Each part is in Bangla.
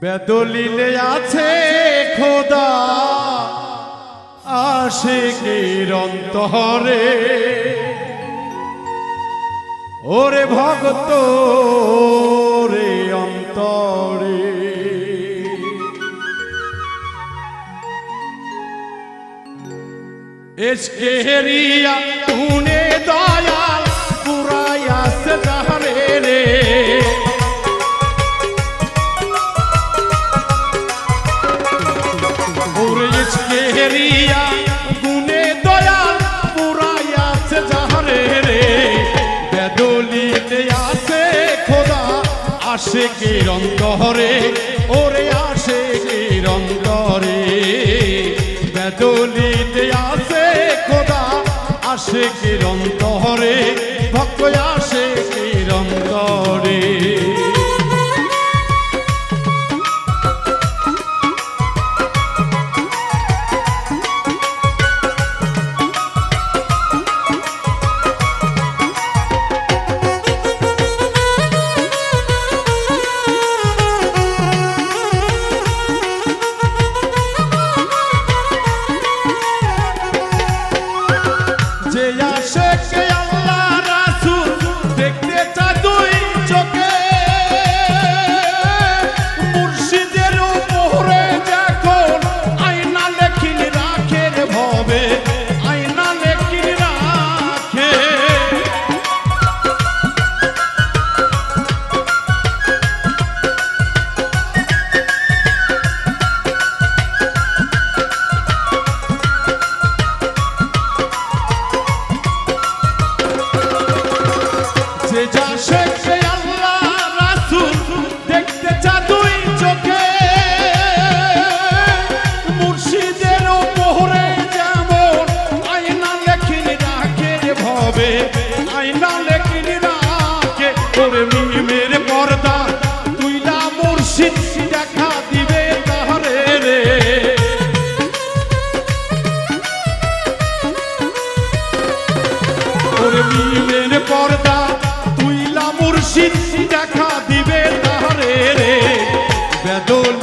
বেদলিলে আছে খোদা। আশিকের অন্তরে। ওরে ভক্ত রে অন্তরে। এসকেরিয়া তুনে দয়াল আসে কে অন্তরে ওরে আসে কে অন্তরে বেদলিতে আসে খোদা আসে কে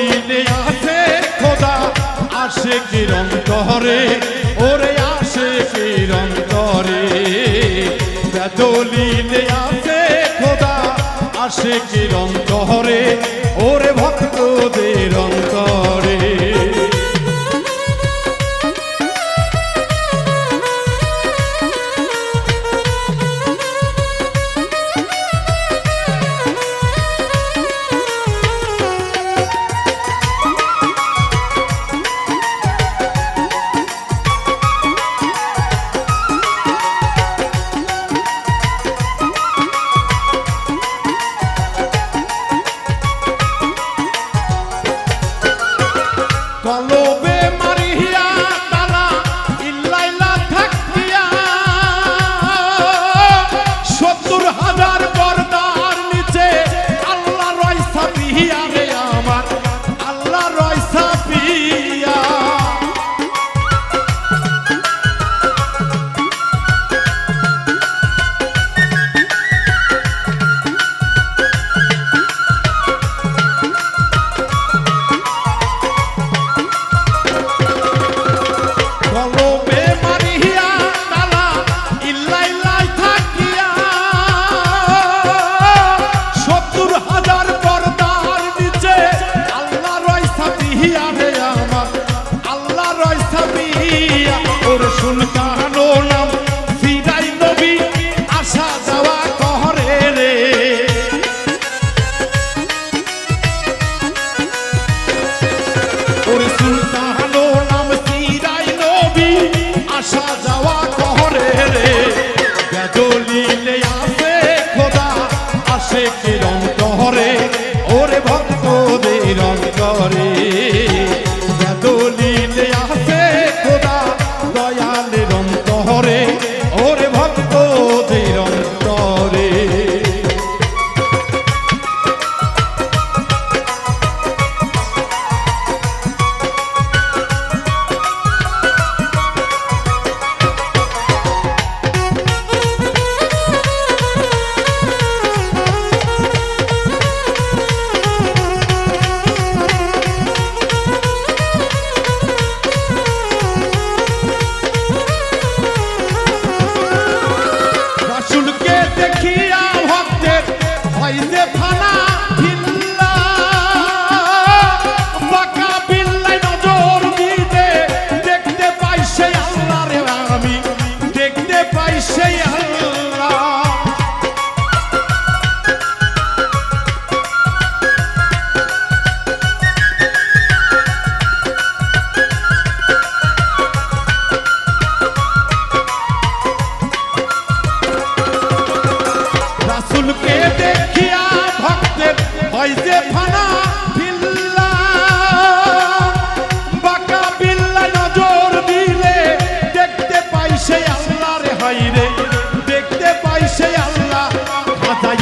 বেদলিলে আছে, খোদা আসে কিরন্তরে ওরে আসে কিরন্তরে বেদলিলে আছে, খোদা আসে কিরন্তরে ওরে ভক্তদের অন্তরে safety. হইছে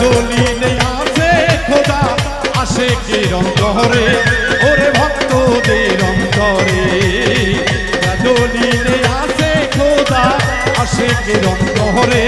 বেদলিনে আছে, খোদা আসে কে অন্তরে ওরে ভক্তদের অন্তরে। বেদলিনে আছে, খোদা আসে কে অন্তরে